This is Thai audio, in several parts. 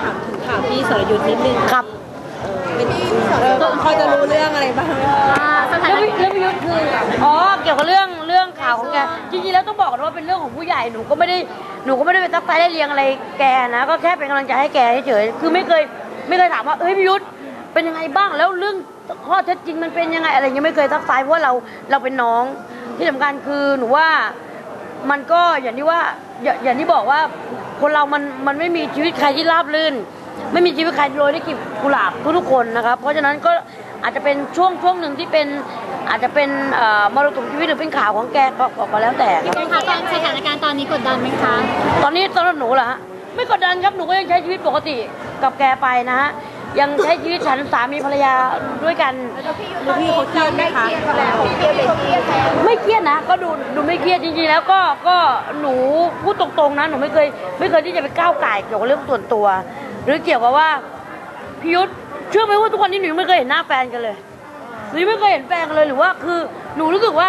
ถามถึงข่าวพี่สรยุทธ์นิดนึงครับเป็นเออพอจะรู้เรื่องอะไรบ้างไหมสถานเรื่องเรื่องพิยุทธ์คืออ๋อเกี่ยวกับเรื่องเรื่องข่าวของแกจริงๆแล้วต้องบอกก่อนว่าเป็นเรื่องของผู้ใหญ่หนูก็ไม่ได้หนูก็ไม่ได้ไปตักไฟได้เรียงอะไรแกนะก็แค่เป็นกำลังใจให้แกเฉยๆคือไม่เคยไม่เคยถามว่าเอ้ยพิยุทธ์เป็นยังไงบ้างแล้วเรื่องข้อเท็จจริงมันเป็นยังไงอะไรเงี้ยไม่เคยทักไฟเพราะว่าเราเราเป็นน้องที่สำคัญคือหนูว่า มันก็อย่างที่ว่าอย่าอย่างที่บอกว่าคนเรามันมันไม่มีชีวิตใครที่ราบรื่น ไม่มีชีวิตใครโรยด้วยกลีบกุหลาบทุกๆคนนะครับ เพราะฉะนั้นก็อาจจะเป็นช่วงช่วงหนึ่งที่เป็นอาจจะเป็นเอ่อมรสุมชีวิตหรือเป็นข่าวของแกก็ก็ก็แล้วแต่ครับพี่คะตอนสถานการณ์ตอนนี้กดดันไหมคะตอนนี้สำหรับหนูเหรอฮะไม่กดดันครับหนูก็ยังใช้ชีวิตปกติกับแกไปนะฮะยังใช้ชีวิตฉันสามีภรรยาด้วยกันแล้วพี่เขาเครียดไหมคะ ไม่เครียดนะ ก็ดูดูไม่ เครียดจริงๆแล้วก็ก็หนูพูดตรงๆนะหนูไม่เคย ไม่เคยที่จะไปก้าวไก่เกี่ยวกับเรื่องส่วนตัว หรือเกี่ยวกับว่าพิยุทธเชื่อไหมว่าทุกวันนี้หนูยังไม่เคยเห็นหน้าแฟนกันเลยหนูยังไม่เคยเห็นแฟนกันเลยหรือว่าคือหนูรู้สึกว่า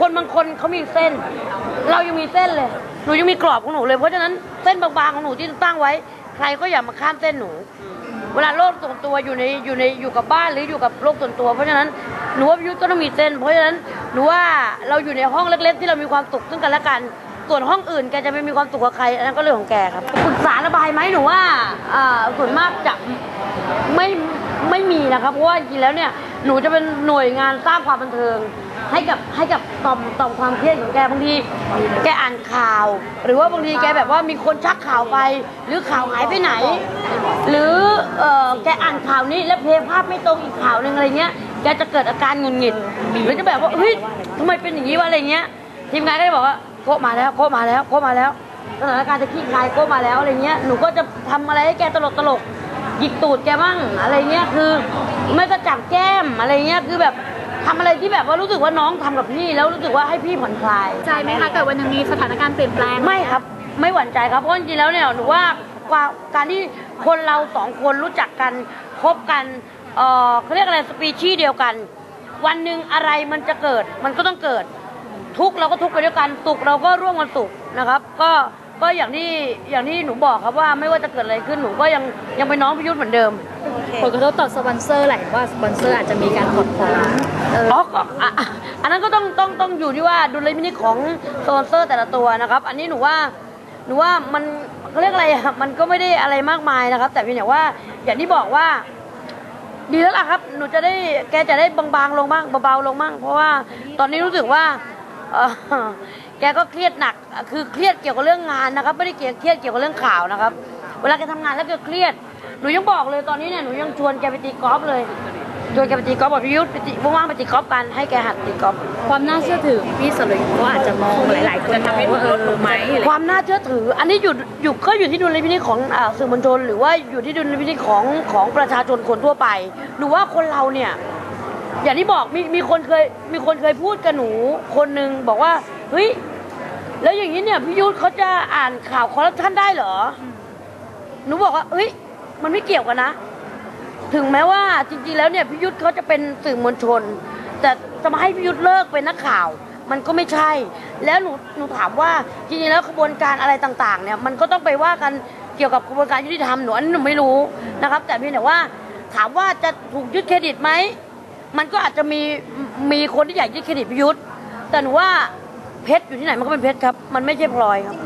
คนบางคนเขามีเส้น เรายังมีเส้นเลย หนูยังมีกรอบของหนูเลยเพราะฉะนั้นเส้นบางๆของหนูที่ตั้งไว้ ใครก็อย่ามาข้ามเส้นหนู เวลาโลกส่วนตัวอยู่ในอยู่ในอยู่กับบ้านหรืออยู่กับโลกส่วนตัว เพราะฉะนั้นหนูว่าพิยุทธก็ต้องมีเส้น เพราะฉะนั้น หนูว่าเราอยู่ในห้องเล็กๆ ที่เรามีความสุขซึ่งกันและกันส่วนห้องอื่นแกจะไม่มีความสุขกับใครอันนั้นก็เรื่องของแกครับปรึกษาระบายไหมหนูว่าอส่วนมากจะไม่ไม่มีนะครับเพราะว่าจริงแล้วเนี่ยหนูจะเป็นหน่วยงานสร้างความบันเทิง ให้กับให้กับต่อมต่อมความเครียดของแกบางทีแกอ่านข่าว หรือว่าบางทีแกแบบว่ามีคนชักข่าวไป หรือข่าวหายไปไหน หรืออแกอ่านข่าวนี้แล้วเพลภาพไม่ตรงอีกข่าวหนึ่งอะไรเงี้ย แกจะเกิดอาการหงุดหงิดหรือจะแบบว่าเฮ้ยทำไมเป็นอย่างนี้วะอะไรเงี้ย ทีมงานก็จะบอกว่าโคมาแล้วโคมาแล้วโคมาแล้วสถานการณ์จะคลี่คลายโคมาแล้วอะไรเงี้ยหนูก็จะทำอะไรให้แกตลกตลกหยิกตูดแกบ้างอะไรเงี้ยคือ ไม่ก็จับแก้มอะไรเงี้ยคือแบบทำอะไรที่แบบว่ารู้สึกว่าน้องทำกับพี่แล้วรู้สึกว่าให้พี่ผ่อนคลายใจไหมคะเกิดวันหนึงมีสถานการณ์เปลี่ยนแปลงไม่ครับ ไม่หวั่นใจครับเพราะจริงๆแล้วเนี่ยหนูว่าความการที่คนเราสองคนรู้จักกันคบกัน เออเขาเรียกอะไรสปีชีส์เดียวกัน วันหนึ่งอะไรมันจะเกิด มันก็ต้องเกิด ทุกข์เราก็ทุกข์ไปด้วยกันสุขเราก็ร่วมกันสุขนะครับ ก็ก็อย่างที่อย่างที่หนูบอกครับว่าไม่ว่าจะเกิดอะไรขึ้นหนูก็ยังยังเป็นน้องพิยุทธเหมือนเดิมผลกระทบต่อสปอนเซอร์แหละว่าสปอนเซอร์อาจจะมีการถอดถอนเอออ๋อก็อะอะอันนั้นก็ต้องต้องต้องอยู่ที่ว่าดุลยพินิจของสปอนเซอร์แต่ละตัวนะครับ อันนี้หนูว่าหนูว่ามันเขาเรียกอะไรอะมันก็ไม่ได้อะไรมากมายนะครับ แต่เพียงแต่ว่าอย่างที่บอกว่า ดีแล้วล่ะครับ หนูจะได้แกจะได้บางๆลงบ้างเบาๆลงบ้าง เพราะว่าตอนนี้รู้สึกว่าเอ่อแกก็เครียดหนัก คือเครียดเกี่ยวกับเรื่องงานนะครับ ไม่ได้เกี่ยวเครียดเกี่ยวกับเรื่องข่าวนะครับ เวลาแกทำงานแล้วแกเครียด หนูยังบอกเลยตอนนี้เนี่ยหนูยังชวนแกไปตีกอล์ฟเลย ชวนแกไปตีกอล์ฟบอกพี่ยุทธไปตีว่างๆไปตีกอล์ฟกันให้แกหัดตีกอล์ฟความน่าเชื่อถือของพี่สรยุทธ์ก็อาจจะมองหลาย ๆ คนมองว่าเออลงไหมอะไรความน่าเชื่อถือ อันนี้อยู่อยู่ก็อยู่ที่ดุลยพินิจของอ่าสื่อมวลชนหรือว่าอยู่ที่ดุลยพินิจของของประชาชนคนทั่วไปหนูว่าคนเราเนี่ยอย่างที่บอกมีมีคนเคยมีคนเคยพูดกับหนูคนหนึ่งบอกว่าเฮ้ยแล้วอย่างนี้เนี่ยพี่ยุทธเขาจะอ่านข่าวคอร์รัปชันได้เหรอ หนูบอกว่าเฮ้ย มันไม่เกี่ยวกันนะ ถึงแม้ว่าจริงๆแล้วเนี่ยพี่ยุทธเขาจะเป็นสื่อมวลชน แต่จะมาให้พี่ยุทธเลิกเป็นนักข่าว มันก็ไม่ใช่ แล้วหนูหนูถามว่าจริงๆแล้วกระบวนการอะไรต่างๆเนี่ยมันก็ต้องไปว่ากันเกี่ยวกับกระบวนการยุติธรรมหนูอันนี้หนูไม่รู้นะครับ แต่เพียงแต่ว่าถามว่าจะถูกยึดเครดิตไหมมันก็อาจจะมีมีคนที่อยากยึดเครดิตพิยุทธ์แต่หนูว่าเพชรอยู่ที่ไหนมันก็เป็นเพชรครับ มันไม่ใช่พลอยครับ